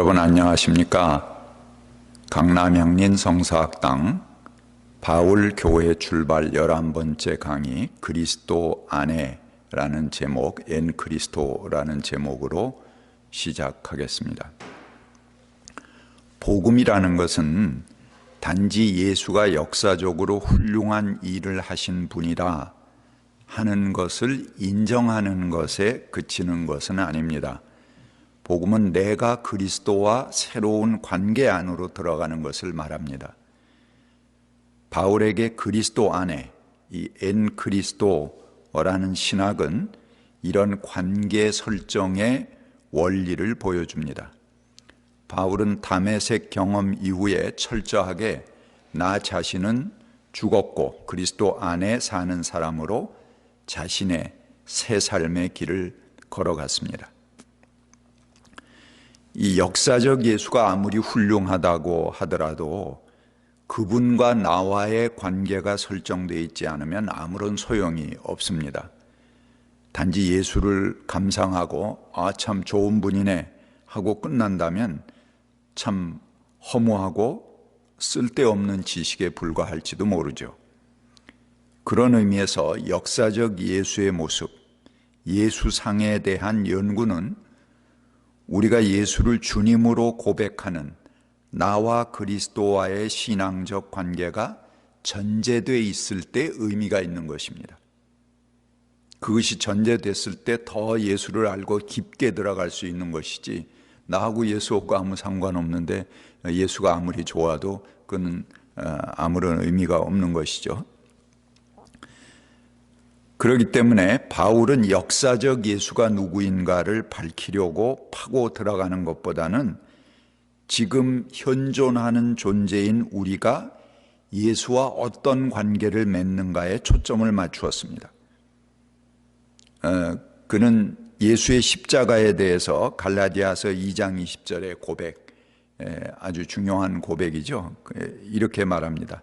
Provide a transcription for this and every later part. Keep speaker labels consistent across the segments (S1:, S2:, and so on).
S1: 여러분 안녕하십니까? 강남 향린 성사학당 바울 교회 출발 11번째 강의 그리스도 안에라는 제목, 엔 그리스도라는 제목으로 시작하겠습니다. 복음이라는 것은 단지 예수가 역사적으로 훌륭한 일을 하신 분이라 하는 것을 인정하는 것에 그치는 것은 아닙니다. 복음은 내가 그리스도와 새로운 관계 안으로 들어가는 것을 말합니다. 바울에게 그리스도 안에 이 엔 그리스도라는 신학은 이런 관계 설정의 원리를 보여줍니다. 바울은 담에색 경험 이후에 철저하게 나 자신은 죽었고 그리스도 안에 사는 사람으로 자신의 새 삶의 길을 걸어갔습니다. 이 역사적 예수가 아무리 훌륭하다고 하더라도 그분과 나와의 관계가 설정되어 있지 않으면 아무런 소용이 없습니다. 단지 예수를 감상하고 아 참 좋은 분이네 하고 끝난다면 참 허무하고 쓸데없는 지식에 불과할지도 모르죠. 그런 의미에서 역사적 예수의 모습, 예수상에 대한 연구는 우리가 예수를 주님으로 고백하는 나와 그리스도와의 신앙적 관계가 전제되어 있을 때 의미가 있는 것입니다. 그것이 전제됐을 때 더 예수를 알고 깊게 들어갈 수 있는 것이지 나하고 예수하고 아무 상관없는데 예수가 아무리 좋아도 그는 어, 아무런 의미가 없는 것이죠. 그렇기 때문에 바울은 역사적 예수가 누구인가를 밝히려고 파고 들어가는 것보다는 지금 현존하는 존재인 우리가 예수와 어떤 관계를 맺는가에 초점을 맞추었습니다. 어, 그는 예수의 십자가에 대해서 갈라디아서 2장 20절의 고백, 아주 중요한 고백이죠. 이렇게 말합니다.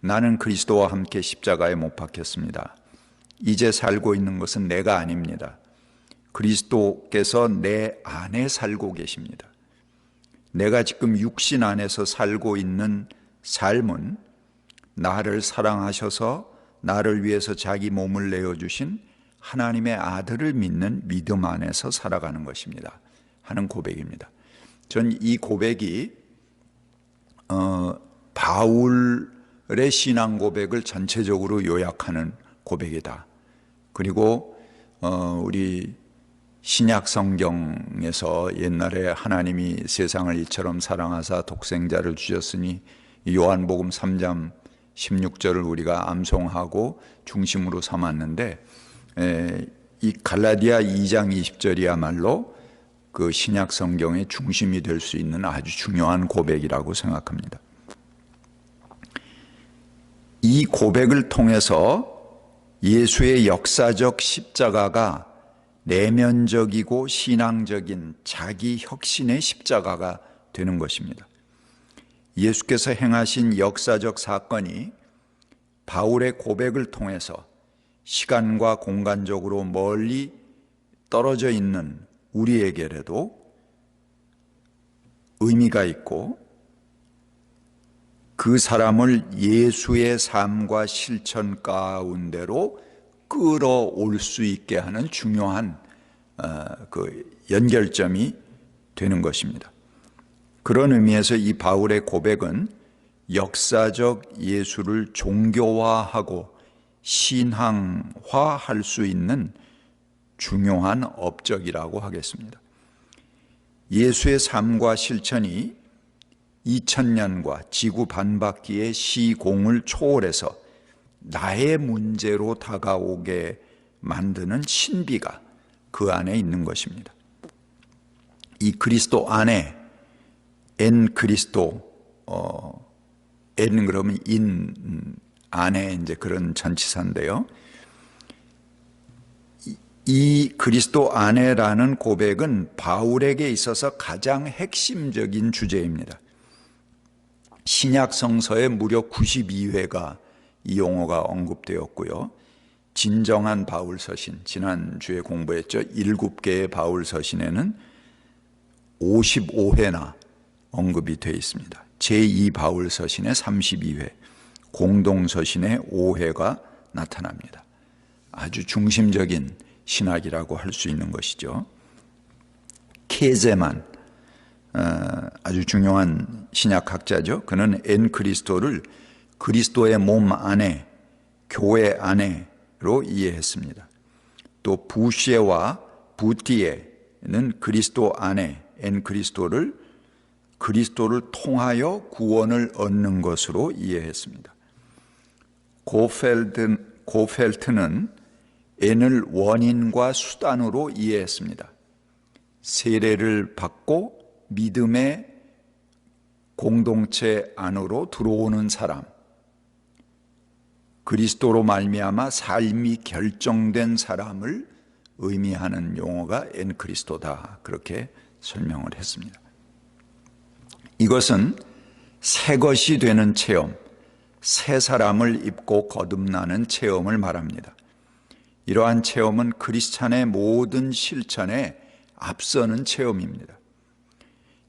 S1: 나는 그리스도와 함께 십자가에 못 박혔습니다. 이제 살고 있는 것은 내가 아닙니다. 그리스도께서 내 안에 살고 계십니다. 내가 지금 육신 안에서 살고 있는 삶은 나를 사랑하셔서 나를 위해서 자기 몸을 내어주신 하나님의 아들을 믿는 믿음 안에서 살아가는 것입니다. 하는 고백입니다. 전 이 고백이 어, 바울의 신앙 고백을 전체적으로 요약하는 고백이다. 그리고 어, 우리 신약 성경에서 옛날에 하나님이 세상을 이처럼 사랑하사 독생자를 주셨으니 요한복음 3장 16절을 우리가 암송하고 중심으로 삼았는데 에, 이 갈라디아 2장 20절이야말로 그 신약 성경의 중심이 될 수 있는 아주 중요한 고백이라고 생각합니다. 이 고백을 통해서 예수의 역사적 십자가가 내면적이고 신앙적인 자기 혁신의 십자가가 되는 것입니다. 예수께서 행하신 역사적 사건이 바울의 고백을 통해서 시간과 공간적으로 멀리 떨어져 있는 우리에게라도 의미가 있고 그 사람을 예수의 삶과 실천 가운데로 끌어올 수 있게 하는 중요한 어, 그 연결점이 되는 것입니다. 그런 의미에서 이 바울의 고백은 역사적 예수를 종교화하고 신앙화할 수 있는 중요한 업적이라고 하겠습니다. 예수의 삶과 실천이 2000년과 지구 반바퀴의 시공을 초월해서 나의 문제로 다가오게 만드는 신비가 그 안에 있는 것입니다. 이 그리스도 안에 엔 그리스도 어, 엔 그러면 인 안에 이제 그런 전치사인데요. 이, 이 그리스도 안에라는 고백은 바울에게 있어서 가장 핵심적인 주제입니다. 신약 성서에 무려 92회가 이 용어가 언급되었고요. 진정한 바울 서신 지난주에 공부했죠. 일곱 개의 바울 서신에는 55회나 언급이 되어 있습니다. 제2 바울 서신의 32회, 공동 서신의 5회가 나타납니다. 아주 중심적인 신학이라고 할 수 있는 것이죠. 케제만 어, 아주 중요한 신약학자죠. 그는 엔 그리스도를 그리스도의 몸 안에 교회 안에로 이해했습니다. 또 부시에와 부티에는 그리스도 안에 엔 그리스도를 그리스도를 통하여 구원을 얻는 것으로 이해했습니다. 고펠드, 고펠트는 N을 원인과 수단으로 이해했습니다. 세례를 받고 믿음의 공동체 안으로 들어오는 사람, 그리스도로 말미암아 삶이 결정된 사람을 의미하는 용어가 엔 그리스도다 그렇게 설명을 했습니다. 이것은 새 것이 되는 체험, 새 사람을 입고 거듭나는 체험을 말합니다. 이러한 체험은 크리스찬의 모든 실천에 앞서는 체험입니다.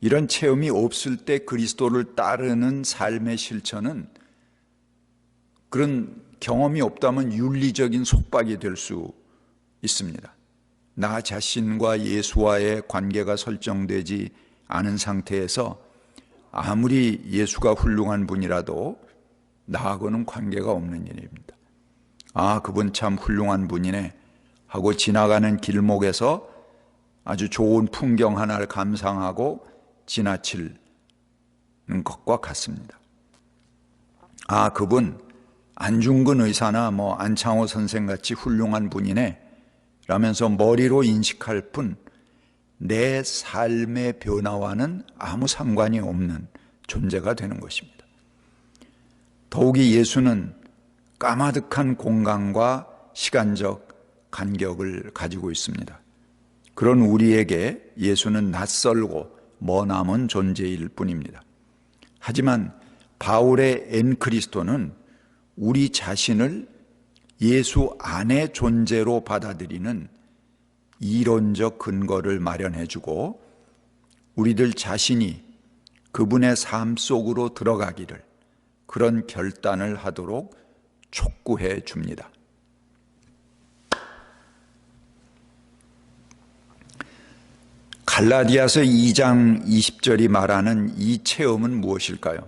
S1: 이런 체험이 없을 때 그리스도를 따르는 삶의 실천은 그런 경험이 없다면 윤리적인 속박이 될 수 있습니다. 나 자신과 예수와의 관계가 설정되지 않은 상태에서 아무리 예수가 훌륭한 분이라도 나하고는 관계가 없는 일입니다. 아, 그분 참 훌륭한 분이네 하고 지나가는 길목에서 아주 좋은 풍경 하나를 감상하고 지나치는 것과 같습니다. 아, 그분 안중근 의사나 뭐 안창호 선생 같이 훌륭한 분이네 라면서 머리로 인식할 뿐 내 삶의 변화와는 아무 상관이 없는 존재가 되는 것입니다. 더욱이 예수는 까마득한 공간과 시간적 간격을 가지고 있습니다. 그런 우리에게 예수는 낯설고 머나먼 존재일 뿐입니다. 하지만 바울의 엔 그리스도는 우리 자신을 예수 안의 존재로 받아들이는 이론적 근거를 마련해 주고 우리들 자신이 그분의 삶 속으로 들어가기를 그런 결단을 하도록 촉구해 줍니다. 갈라디아서 2장 20절이 말하는 이 체험은 무엇일까요?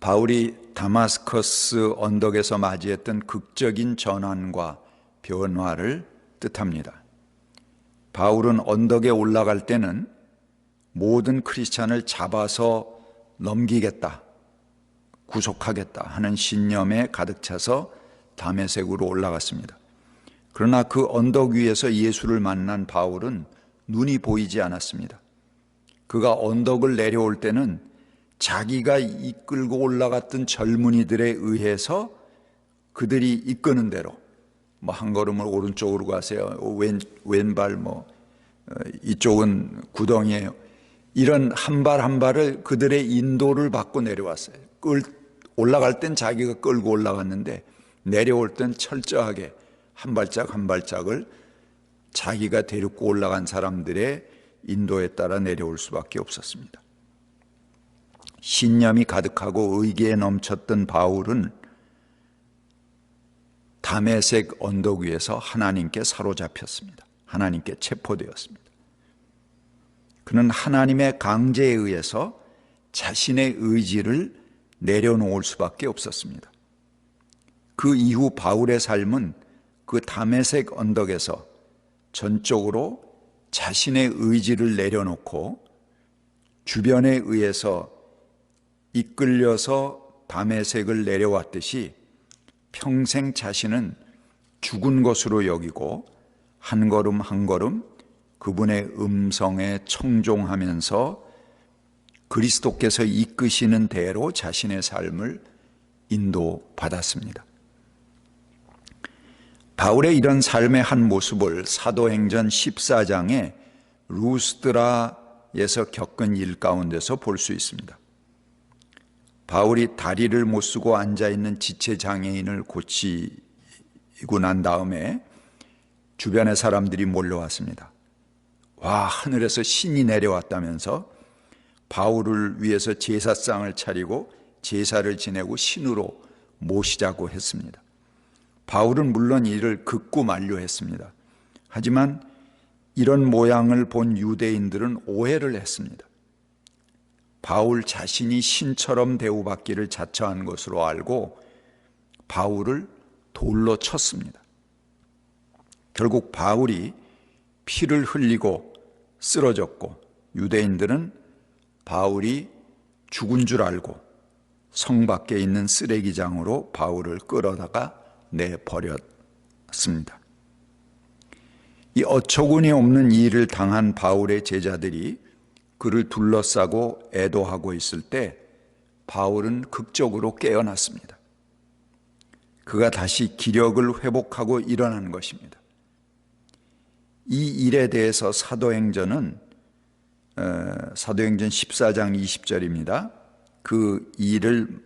S1: 바울이 다마스커스 언덕에서 맞이했던 극적인 전환과 변화를 뜻합니다. 바울은 언덕에 올라갈 때는 모든 크리스찬을 잡아서 넘기겠다, 구속하겠다 하는 신념에 가득 차서 담에색으로 올라갔습니다. 그러나 그 언덕 위에서 예수를 만난 바울은 눈이 보이지 않았습니다. 그가 언덕을 내려올 때는 자기가 이끌고 올라갔던 젊은이들에 의해서 그들이 이끄는 대로 뭐 한 걸음을 오른쪽으로 가세요. 왼 왼발 뭐 어, 이쪽은 구덩이에요. 이런 한 발 한 발을 그들의 인도를 받고 내려왔어요. 끌 올라갈 땐 자기가 끌고 올라갔는데 내려올 땐 철저하게 한 발짝 한 발짝을 자기가 데리고 올라간 사람들의 인도에 따라 내려올 수밖에 없었습니다. 신념이 가득하고 의기에 넘쳤던 바울은 담에색 언덕 위에서 하나님께 사로잡혔습니다. 하나님께 체포되었습니다. 그는 하나님의 강제에 의해서 자신의 의지를 내려놓을 수밖에 없었습니다. 그 이후 바울의 삶은 그 담에색 언덕에서 전적으로 자신의 의지를 내려놓고 주변에 의해서 이끌려서 담에색을 내려왔듯이 평생 자신은 죽은 것으로 여기고 한 걸음 한 걸음 그분의 음성에 청종하면서 그리스도께서 이끄시는 대로 자신의 삶을 인도받았습니다. 바울의 이런 삶의 한 모습을 사도행전 14장에 루스드라에서 겪은 일 가운데서 볼 수 있습니다. 바울이 다리를 못 쓰고 앉아 있는 지체 장애인을 고치고 난 다음에 주변의 사람들이 몰려왔습니다. 와, 하늘에서 신이 내려왔다면서 바울을 위해서 제사상을 차리고 제사를 지내고 신으로 모시자고 했습니다. 바울은 물론 이를 극구 만류했습니다. 하지만 이런 모양을 본 유대인들은 오해를 했습니다. 바울 자신이 신처럼 대우받기를 자처한 것으로 알고 바울을 돌로 쳤습니다. 결국 바울이 피를 흘리고 쓰러졌고 유대인들은 바울이 죽은 줄 알고 성 밖에 있는 쓰레기장으로 바울을 끌어다가 내버렸습니다. 이 어처구니 없는 일을 당한 바울의 제자들이 그를 둘러싸고 애도하고 있을 때 바울은 극적으로 깨어났습니다. 그가 다시 기력을 회복하고 일어난 것입니다. 이 일에 대해서 사도행전은 어, 사도행전 14장 20절입니다. 그 일을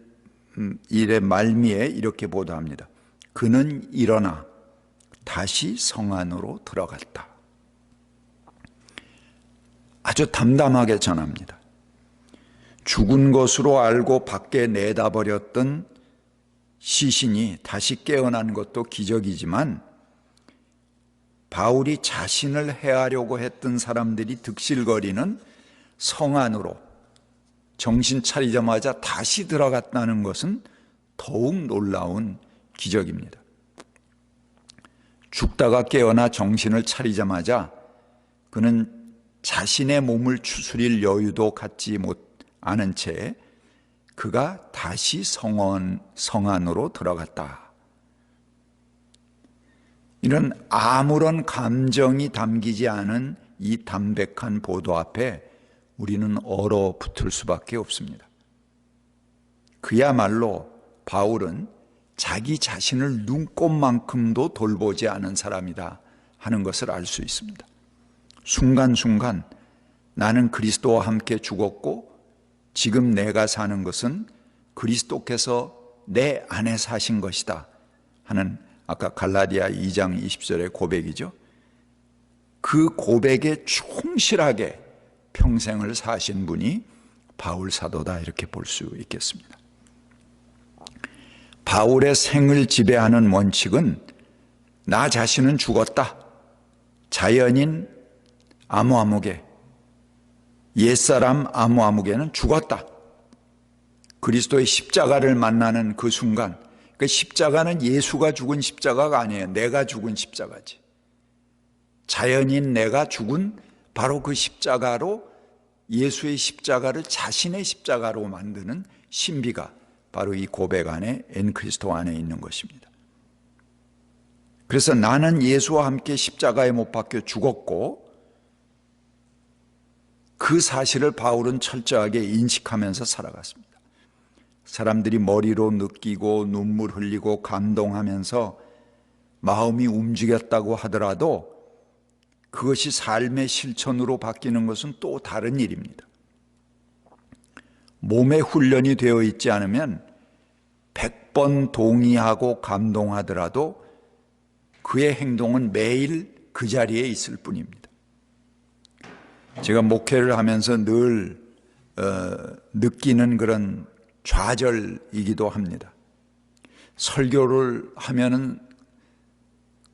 S1: 음, 일의 말미에 이렇게 보도합니다. 그는 일어나 다시 성 안으로 들어갔다. 아주 담담하게 전합니다. 죽은 것으로 알고 밖에 내다버렸던 시신이 다시 깨어난 것도 기적이지만 바울이 자신을 해하려고 했던 사람들이 득실거리는 성 안으로 정신 차리자마자 다시 들어갔다는 것은 더욱 놀라운 기적입니다. 죽다가 깨어나 정신을 차리자마자 그는 자신의 몸을 추스릴 여유도 갖지 못 않은 채 그가 다시 성원 성안으로 들어갔다. 이런 아무런 감정이 담기지 않은 이 담백한 보도 앞에 우리는 얼어 붙을 수밖에 없습니다. 그야말로 바울은 자기 자신을 눈꼽만큼도 돌보지 않은 사람이다 하는 것을 알 수 있습니다. 순간순간 나는 그리스도와 함께 죽었고 지금 내가 사는 것은 그리스도께서 내 안에 사신 것이다 하는 아까 갈라디아 2장 20절의 고백이죠. 그 고백에 충실하게 평생을 사신 분이 바울 사도다 이렇게 볼 수 있겠습니다. 바울의 생을 지배하는 원칙은 나 자신은 죽었다. 자연인 아무아무개, 옛사람 아무아무개는 죽었다. 그리스도의 십자가를 만나는 그 순간, 그 십자가는 예수가 죽은 십자가가 아니에요. 내가 죽은 십자가지. 자연인 내가 죽은 바로 그 십자가로 예수의 십자가를 자신의 십자가로 만드는 신비가 바로 이 고백 안에 엔크리스토 안에 있는 것입니다. 그래서 나는 예수와 함께 십자가에 못 박혀 죽었고 그 사실을 바울은 철저하게 인식하면서 살아갔습니다. 사람들이 머리로 느끼고 눈물 흘리고 감동하면서 마음이 움직였다고 하더라도 그것이 삶의 실천으로 바뀌는 것은 또 다른 일입니다. 몸에 훈련이 되어 있지 않으면 100번 동의하고 감동하더라도 그의 행동은 매일 그 자리에 있을 뿐입니다. 제가 목회를 하면서 늘 어, 느끼는 그런 좌절이기도 합니다. 설교를 하면은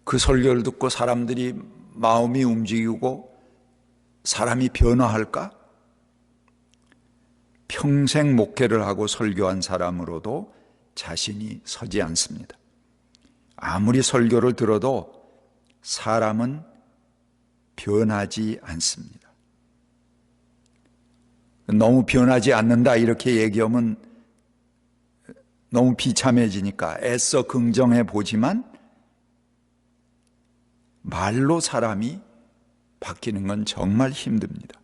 S1: 그 설교를 듣고 사람들이 마음이 움직이고 사람이 변화할까? 평생 목회를 하고 설교한 사람으로도 자신이 서지 않습니다. 아무리 설교를 들어도 사람은 변하지 않습니다. 너무 변하지 않는다 이렇게 얘기하면 너무 비참해지니까 애써 긍정해 보지만 말로 사람이 바뀌는 건 정말 힘듭니다.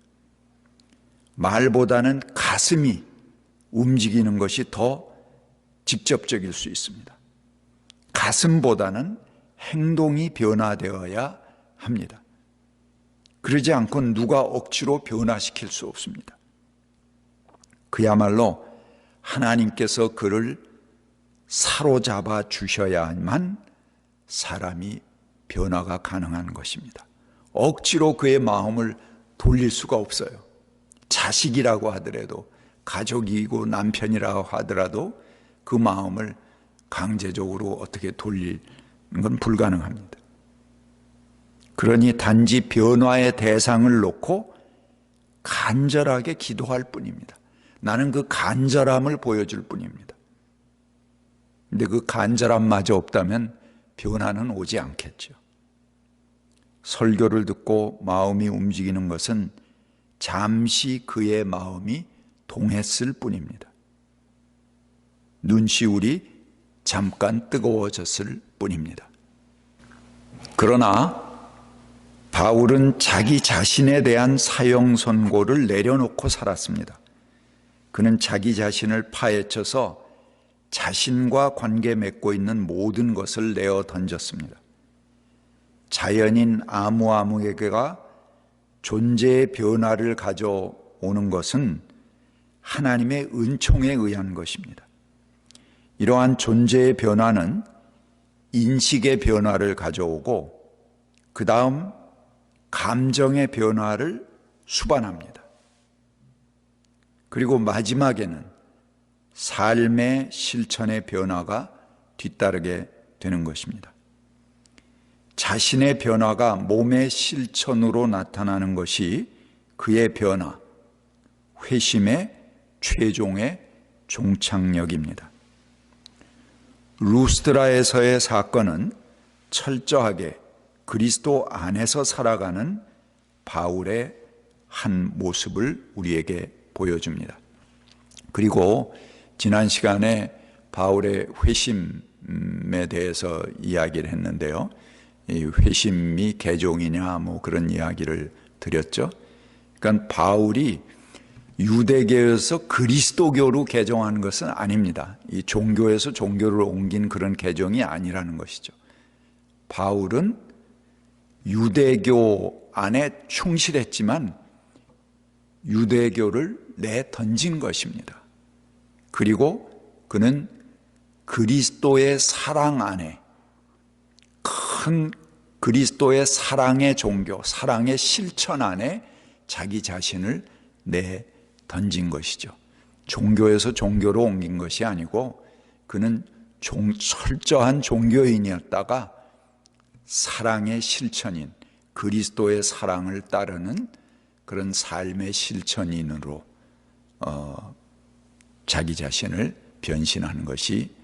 S1: 말보다는 가슴이 움직이는 것이 더 직접적일 수 있습니다. 가슴보다는 행동이 변화되어야 합니다. 그러지 않고 누가 억지로 변화시킬 수 없습니다. 그야말로 하나님께서 그를 사로잡아 주셔야만 사람이 변화가 가능한 것입니다. 억지로 그의 마음을 돌릴 수가 없어요. 자식이라고 하더라도 가족이고 남편이라고 하더라도 그 마음을 강제적으로 어떻게 돌리는 건 불가능합니다. 그러니 단지 변화의 대상을 놓고 간절하게 기도할 뿐입니다. 나는 그 간절함을 보여줄 뿐입니다. 근데 그 간절함마저 없다면 변화는 오지 않겠죠. 설교를 듣고 마음이 움직이는 것은 잠시 그의 마음이 동했을 뿐입니다. 눈시울이 잠깐 뜨거워졌을 뿐입니다. 그러나 바울은 자기 자신에 대한 사형 선고를 내려놓고 살았습니다. 그는 자기 자신을 파헤쳐서 자신과 관계 맺고 있는 모든 것을 내어 던졌습니다. 자연인 아무아무에게가 존재의 변화를 가져오는 것은 하나님의 은총에 의한 것입니다. 이러한 존재의 변화는 인식의 변화를 가져오고 그 다음 감정의 변화를 수반합니다. 그리고 마지막에는 삶의 실천의 변화가 뒤따르게 되는 것입니다. 자신의 변화가 몸의 실천으로 나타나는 것이 그의 변화, 회심의 최종의 종착역입니다. 루스드라에서의 사건은 철저하게 그리스도 안에서 살아가는 바울의 한 모습을 우리에게 보여줍니다. 그리고 지난 시간에 바울의 회심에 대해서 이야기를 했는데요. 이 회심이 개종이냐 뭐 그런 이야기를 드렸죠. 그러니까 바울이 유대교에서 그리스도교로 개종하는 것은 아닙니다. 이 종교에서 종교를 옮긴 그런 개종이 아니라는 것이죠. 바울은 유대교 안에 충실했지만 유대교를 내 던진 것입니다. 그리고 그는 그리스도의 사랑 안에 큰 그리스도의 사랑의 종교, 사랑의 실천 안에 자기 자신을 내 던진 것이죠. 종교에서 종교로 옮긴 것이 아니고 그는 종, 철저한 종교인이었다가 사랑의 실천인 그리스도의 사랑을 따르는 그런 삶의 실천인으로 어, 자기 자신을 변신하는 것이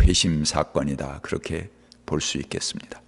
S1: 회심 사건이다. 그렇게 볼 수 있겠습니다.